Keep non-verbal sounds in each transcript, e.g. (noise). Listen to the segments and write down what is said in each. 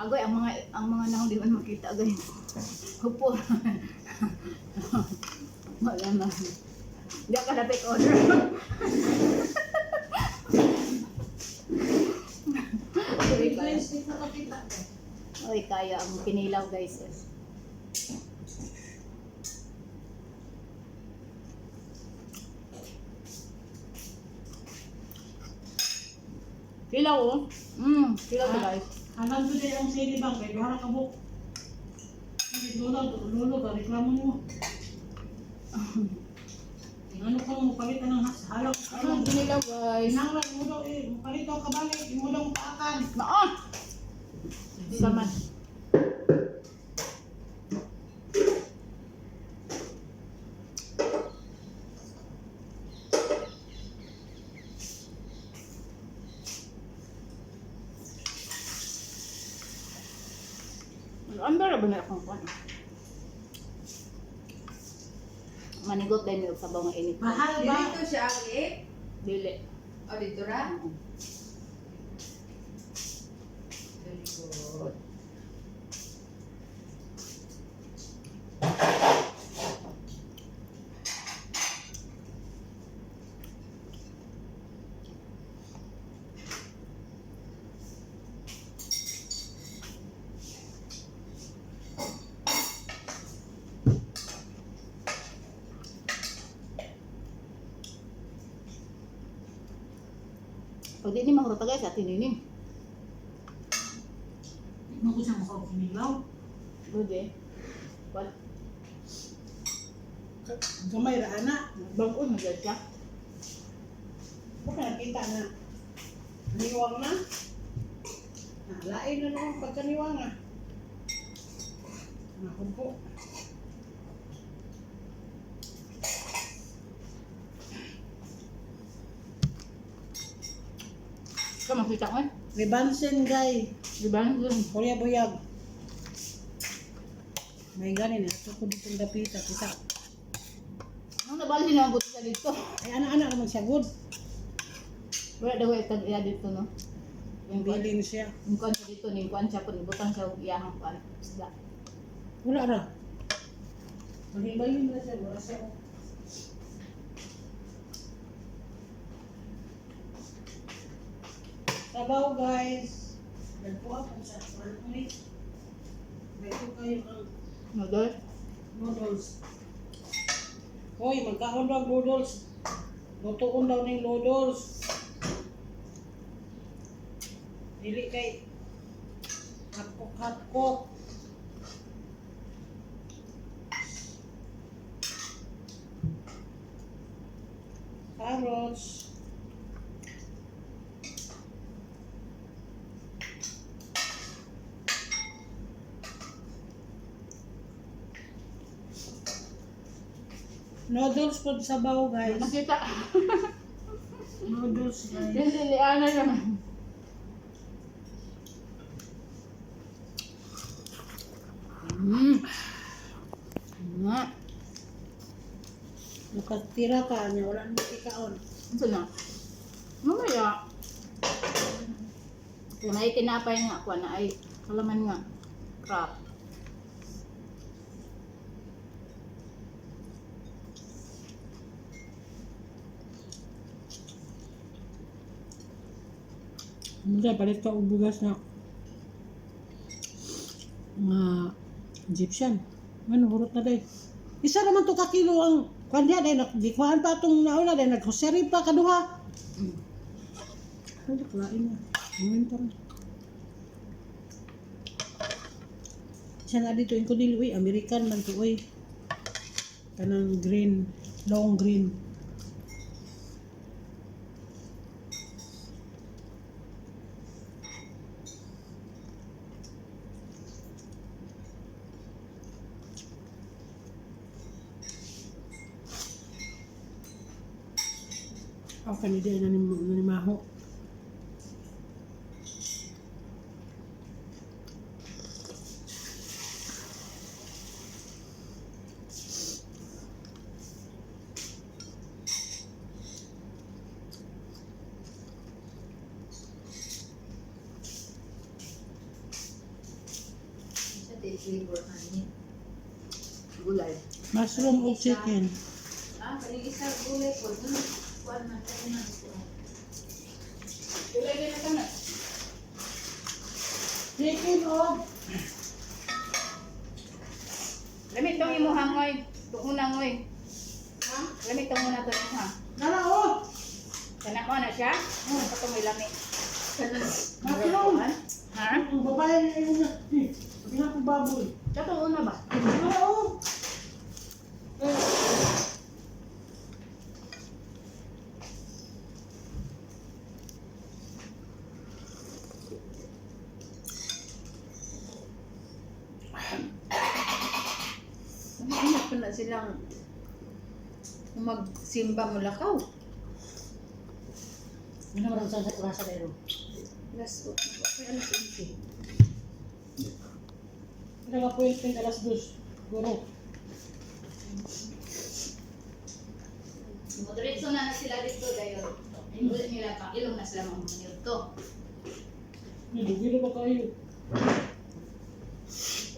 Agoy, ang mga ang mga nahong di man makita agoy. Hupo. (laughs) Wala na. Hindi ka na take order. Oy, kaya. Ang pinilaw guys. eh. Pilaw oh. Mm, pilaw Ah. guys. Hanggang doon ay ang sili bang, kaya bahara ka. Hindi lolo, lolo ka, reklamo mo. Ano ka mo, palit ng halaw. Ano ang pinilaw guys? Inanglan mo daw eh, palit daw ka balik, mo daw paakan. Maan! Saman. Ang dara ba na akong kwan? Manigot din yung sabaw ng init. Mahal ba? Dito siya ang eh. Dili. O, dito ra. Oo. Very good. Pag di ni makurata guys, atin ini. Ano ko siya mukha kumilaw? Good eh. What? Gamay ra ana. Bangko na dyan siya. Baka nakita na. Niwang na. Ah, lain na naman pagkaniwang na. Naku Ikaw makita ko eh. Ribansen guy. Di ba? Yun. Kuya buyag. May ganin na. Ito ko ditong dapita. Kita. Ang nabali na ang buti sa dito. Ay anak-anak naman siya good. Wala daw itag iya dito no. Yung Bilin siya. yung kuan sa dito, yung kuan siya po, butang sa iyahang kuan. Wala ra. Mahibayin na siya. Wala siya. Sabaw guys. Nagpo ako sa Marmari. Ito kayo ang Noodle. noodles. Hoy, magkaon daw noodles. Lutuon daw ng noodles. Dili kay hapkok-hapkok. Carrots. Noodles po sabaw guys. Nakita. (laughs) Noodles guys. Yung liliana naman. Mm. Nga. Nakatira ka niya, wala nang ikaon. Ito na. Mamaya. Kung ay tinapay nga, kuha na ay kalaman nga. Crap. Muna, palit ka bugas na mga Egyptian. Ano, hurot na day. Isa naman to ka kilo ang kanya day nagdikuan pa tong nauna day naghuseri pa kaduha. Ano klain na. Ngayon pa rin. Siya nga dito, yung kudili, uy, American man to, uy. Kanang green, long green. Ako kanida ay nanim nanimaho. flavor kanin. Gulay. Mushroom o chicken? Ah, kanil isa gulay po. Kuan man kayo na ito. Din na kana. Chicken o Lamit tong imo hangoy. Tungunan ngoy. Ha? Lamit tong muna to ha. Nara o. Kana ko na siya. Oh, ito may lamit. Mushroom. Ha? Ang babae na yun na. Sabi nga kong baboy. Katong una ba? Nara o. Eh, Ano pa na silang magsimba mo lakaw. Ano ba ang sa rasa na yun? Last week. Ay, alas 11. Ano nga po yung alas dos? Guro. Moderate na na sila dito dahil Ibulit nila pa, ilong na sila mga minuto. Hindi, gilo ba kayo?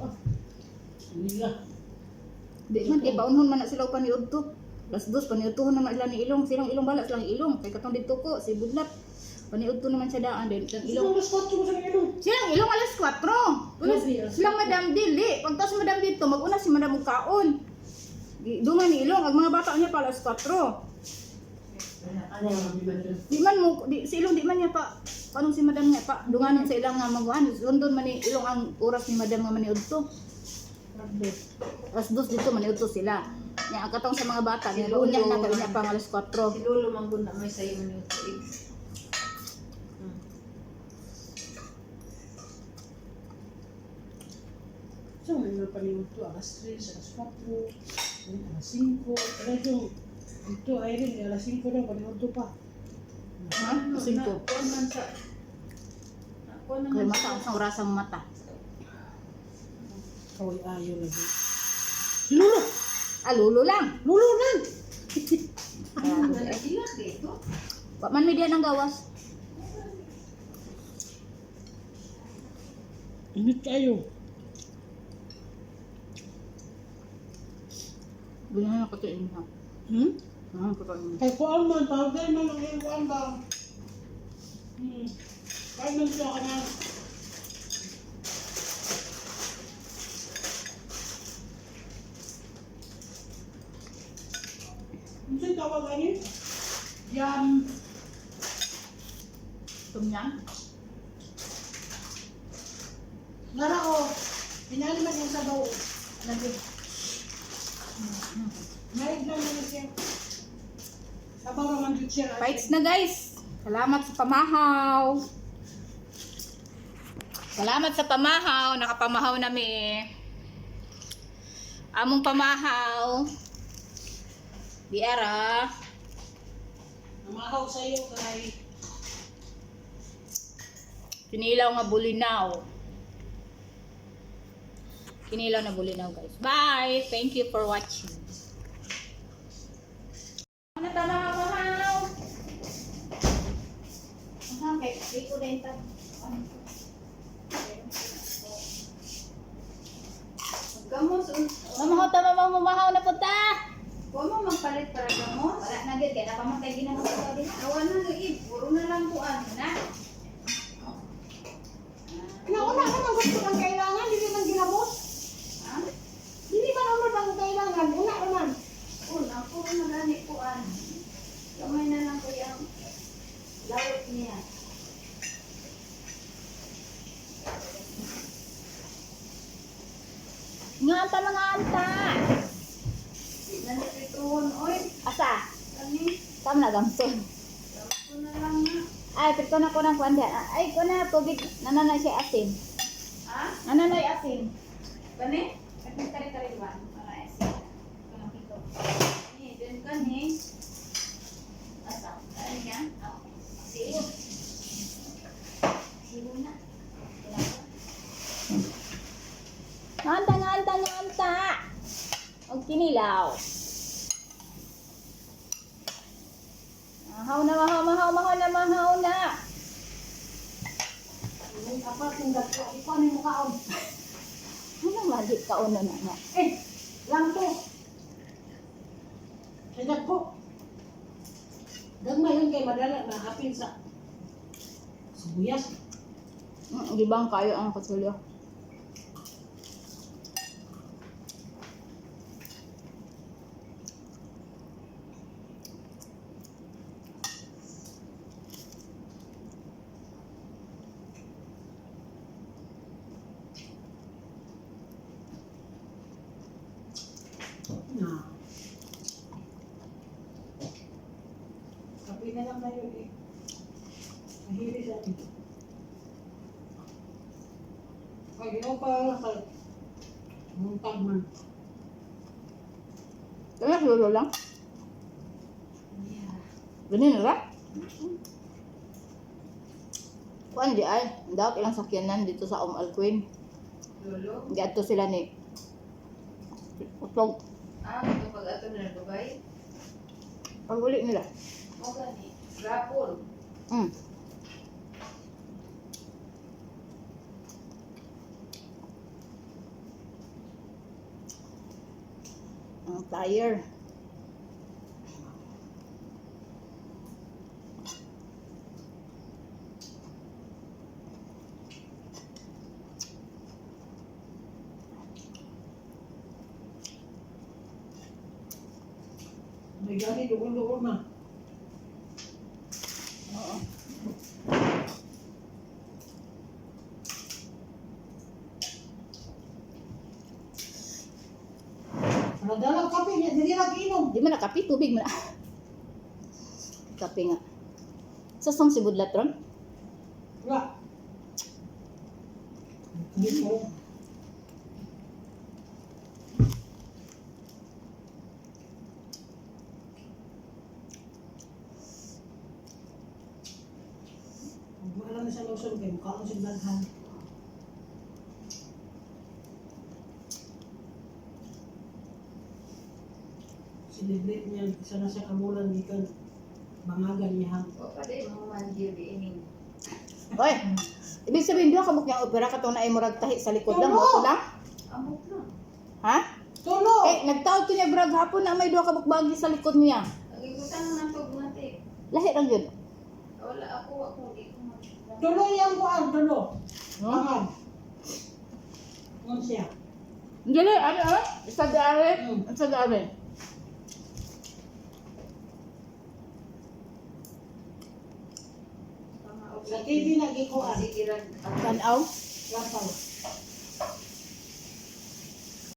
Ah. Hindi lang. Di paunhon man na sila paniud to. Las dos paniud to naman ila ni ilong, silang ilong bala silang ilong. Kay katong dito ko si Budlat. Paniud to naman siya daan din. Silang ilong. Alas 4 mo sa ilong. Silang ilong alas 4. Unas silang madam dili. Pagtas madam dito, maguna si madam kaon. Dungan ni ilong ang mga bata niya pa alas 4. Ano ang bilan dyan? Di man mo di si ilong di man niya pa kanong si madam niya pa dunganin sa ilang nga magwan. London man ni ilong ang oras ni madam nga maniud to. Grabe. Alas dos dito maniud to sila. Nya ang katong sa mga bata Si ni unya na Lolo, kay unya pang alas 4. Si Lolo manggod na may sayo man tuig. Hmm. So, may mga paniwag to, alas 3, alas 4, alas 5. Pero yung, ito ay rin, alas 5 daw, paniwag to pa. Ha? Cinco. Kuan man sa... Kuan Kay naman mata ang sang rasang mata. Kaway ayo lagi. Si Lolo! Ah, lulo lang. Lolo lang! Ano na sila dito? Wa man media ng gawas. Init kayo. Ganyan ako to inha. Hmm? Ah, ko to inha. Kay kuan man, powder man ang kuan ba? Hmm. Kaya man siya ka na. Ano tawag ani? Yam. Tumyang. Nara o. Pinali man yung sabaw. Lagi. Maig lang naman siya. Sabaw naman dito siya. Fights na guys. Salamat sa pamahaw. Salamat sa pamahaw. Nakapamahaw nami. Among pamahaw. Diara. Namahaw sa'yo kay Kinilaw nga bulinaw. Kinilaw na bulinaw guys. Bye! Thank you for watching. Ano tama ka pamahaw? Aha, kay dito din ta. Gamos, un... Mamahaw tama mga mamahaw na punta. Kuan mo magpalit para gamos? Wala na gid kay napamatay ginagawa ko din. Awan na nga eh, puro na lang kuan na. Nauna naman gusto ng kailangan, hindi man ginamos. Ha? Hindi man naman ang kailangan, una naman. Una, puro na gani kuan. Kamay na lang ko yung lawit niya. Nga anta mga anta. Nanitituhon, oy, Asa? Kam na na na. Ay, pito na ko ng kwanda. Ay, ko na tubig. Nananay siya asin. Ha? Nananay asin. Kani? Asin tari-tari ba? Mga asin. Ito ng pito. Ni, din kani. Asa? Ano yan? Oh. Sibo. Sibo na. Nganta, nganta, nganta. Huwag kinilaw. Mahaw na, mahaw, mahaw, mahaw na, mahaw na. Yung apat yung gato, ikaw ni mukhaon. (laughs) Ano mali ka uno na na? Eh, lang to. Kaya ko. Gagmay yun kay madala na hapin sa sibuyas. Mm, gibang kayo ang kasulyo. Na. Kapi na lang kayo eh. Mahili sa atin. Ay, ikaw pa sa muntag man. Kaya sulo lang. Yeah. Ganun na. Kuan di ay, daw ilang sakyanan dito sa Um Alquin. Lolo? Gato sila ni Utog. Ah, pag ato na Dubai? Pag uli nila. O Rapol. Mm. Ang tire. May gani doon-doon na. Nadalang kape niya, dili lang inom. Di man na kape, tubig man na. Kape nga. Sa song si Budlat ron? Wala. Ko. Wala na sa Lawson kayo, mukha ko siyang Celebrate niya, isa na sa kamulan, di ka bangagan niya. O pwede mo man di ining. Oy, ibig sabihin doon kabuk niyang opera katong na murag tahi sa likod lang, Oo. mo lang. Amok na. Ha? Tulo! Eh, nagtaod ko niya brag hapon na may duha kabuk bagi sa likod niya. Nagigutan mo ng tugmate. Lahi lang yun. Wala ako, ako di ko man. Tulo yang kuan, tulo. No? Bangan. Ngon siya. Dili, ano, ano? Isa dari, Mm. isa dari. Sa TV lagi kuan. Sige lang. Tanaw. Lapaw.